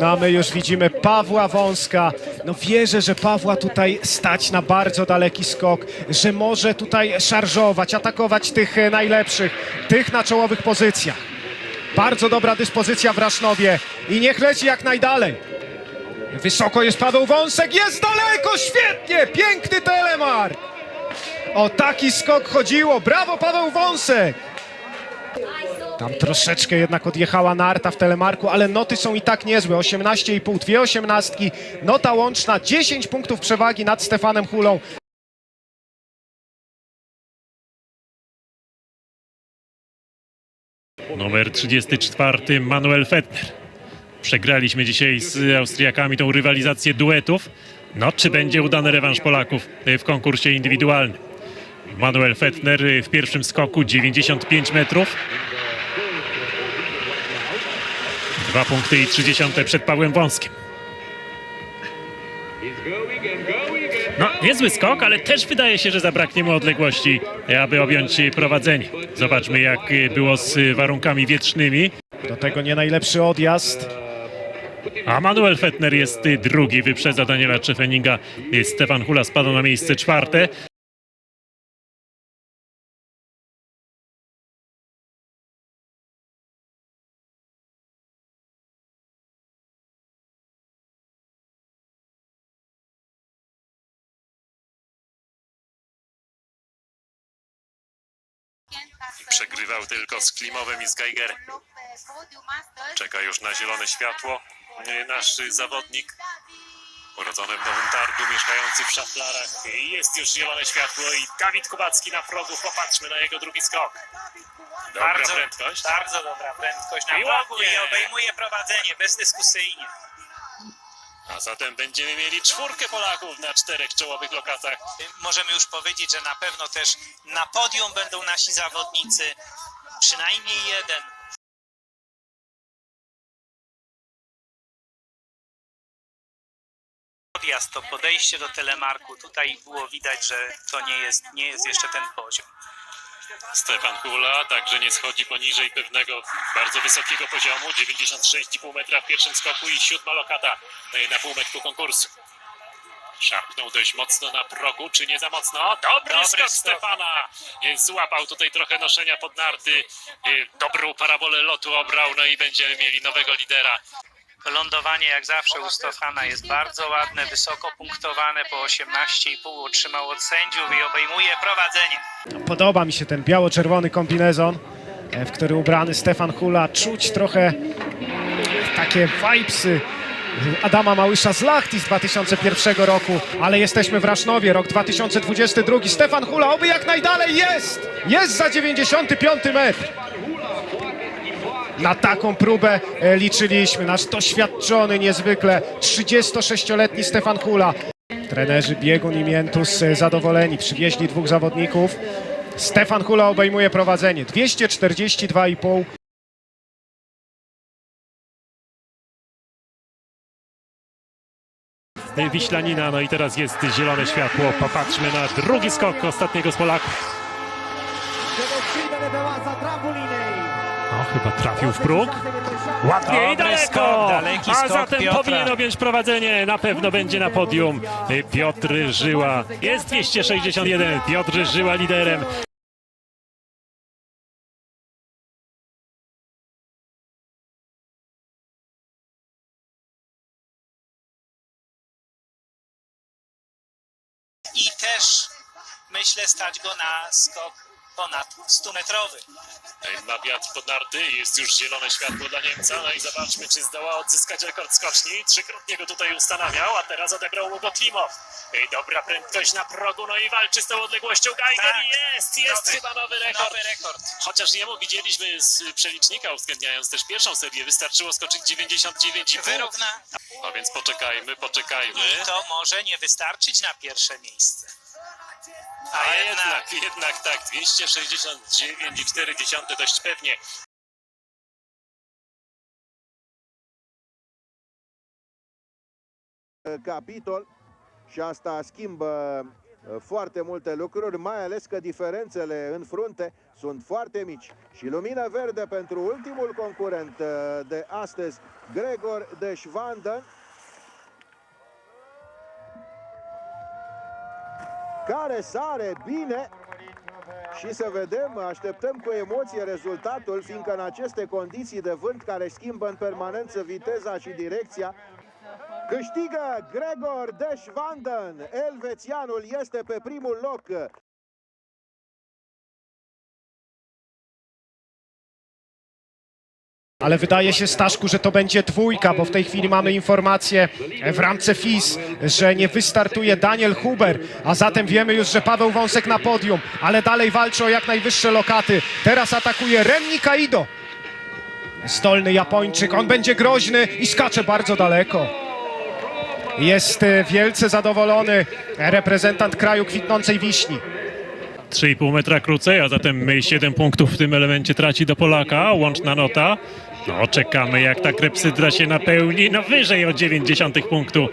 No a my już widzimy Pawła Wąska. No wierzę, że Pawła tutaj stać na bardzo daleki skok, że może tutaj szarżować, atakować tych e, najlepszych, tych na czołowych pozycjach. Bardzo dobra dyspozycja w Rasznowie i niech leci jak najdalej. Wysoko jest Paweł Wąsek, jest daleko, świetnie, piękny telemark. O taki skok chodziło, brawo Paweł Wąsek. Tam troszeczkę jednak odjechała narta w telemarku, ale noty są i tak niezłe. 18,5, dwie osiemnastki, nota łączna 10 punktów przewagi nad Stefanem Hulą. Numer 34 Manuel Fettner. Przegraliśmy dzisiaj z Austriakami tą rywalizację duetów. No, czy będzie udany rewanż Polaków w konkursie indywidualnym? Manuel Fettner w pierwszym skoku 95 metrów. Dwa punkty i 30 przed Pawłem Wąskiem. No, niezły skok, ale też wydaje się, że zabraknie mu odległości, aby objąć prowadzenie. Zobaczmy, jak było z warunkami wietrznymi. Do tego nie najlepszy odjazd. A Manuel Fettner jest drugi, wyprzedza Daniela Czefeninga. Stefan Hula spada na miejsce czwarte. Przegrywał tylko z Klimowem i z Geiger. Czeka już na zielone światło. Nasz zawodnik, urodzony w Nowym Targu, mieszkający w Szaflarach. Jest już zielone światło i Dawid Kubacki na progu. Popatrzmy na jego drugi skok. Dobra Bardzo- prędkość. Bardzo dobra prędkość na I progu i obejmuje prowadzenie bezdyskusyjnie. A zatem będziemy mieli czwórkę Polaków na czterech czołowych lokatach. Możemy już powiedzieć, że na pewno też na podium będą nasi zawodnicy. Przynajmniej jeden. Odjazd to podejście do telemarku. Tutaj było widać, że to nie jest, nie jest jeszcze ten poziom. Stefan Hula także nie schodzi poniżej pewnego bardzo wysokiego poziomu. 96,5 metra w pierwszym skoku i siódma lokata na półmetku konkursu. Szarpnął dość mocno na progu, czy nie za mocno? Dobry, Dobry skok. Stefana! Y, Złapał tutaj trochę noszenia pod narty. y, Dobrą parabolę lotu obrał, no i będziemy mieli nowego lidera. Lądowanie jak zawsze u Stefana jest bardzo ładne, wysoko punktowane po 18,5 otrzymał od sędziów i obejmuje prowadzenie. Podoba mi się ten biało-czerwony kombinezon, e, w który ubrany Stefan Hula. Czuć trochę takie vibesy Adama Małysza z Lachti z 2001 roku, ale jesteśmy w Rasznowie, rok 2022. Stefan Hula, oby jak najdalej jest! Jest za 95 metr! Na taką próbę e, liczyliśmy. Nasz doświadczony niezwykle 36-letni Stefan Hula. Trenerzy Biegun i Miętus e, zadowoleni. Przywieźli dwóch zawodników. Stefan Hula obejmuje prowadzenie. 242,5. Wiślanina, no i teraz jest zielone światło. Popatrzmy na drugi skok ostatniego z Polaków. O, chyba trafił w próg. Ładnie i daleko! A zatem powinien objąć prowadzenie. Na pewno będzie na podium. Piotr Żyła. Jest 261. Piotr Żyła liderem. I też myślę stać go na skok ponad 100-metrowy. Ma wiatr pod narty, jest już zielone światło dla Niemca. No i zobaczmy, czy zdoła odzyskać rekord skoczni. Trzykrotnie go tutaj ustanawiał, a teraz odebrał mu go Klimow. Dobra prędkość na progu, no i walczy z tą odległością. Geiger Tak. jest, jest Nowy- chyba nowy rekord. Nowy rekord. Chociaż jemu widzieliśmy z przelicznika, uwzględniając też pierwszą serię, wystarczyło skoczyć 99,5. Wyrówna. No więc poczekajmy, poczekajmy. I to może nie wystarczyć na pierwsze miejsce. A jednak, jednak tak, 269,4 dość pewnie. capitol și asta schimbă uh, foarte multe lucruri, mai ales că diferențele în frunte sunt foarte mici. Și lumină verde pentru ultimul concurent uh, de astăzi, Gregor Deșvandă, care sare bine și să vedem, așteptăm cu emoție rezultatul, fiindcă în aceste condiții de vânt care schimbă în permanență viteza și direcția, câștigă Gregor Deșvanden. Elvețianul este pe primul loc. Ale wydaje się, Staszku, że to będzie dwójka, bo w tej chwili mamy informację w ramce FIS, że nie wystartuje Daniel Huber, a zatem wiemy już, że Paweł Wąsek na podium, ale dalej walczy o jak najwyższe lokaty. Teraz atakuje Renni Kaido. Zdolny Japończyk, on będzie groźny i skacze bardzo daleko. Jest e, wielce zadowolony reprezentant kraju kwitnącej wiśni. 3,5 metra krócej, a zatem 7 punktów w tym elemencie traci do Polaka, łączna nota. No, czekamy jak ta krepsydra się napełni, no wyżej o 0,9 punktu.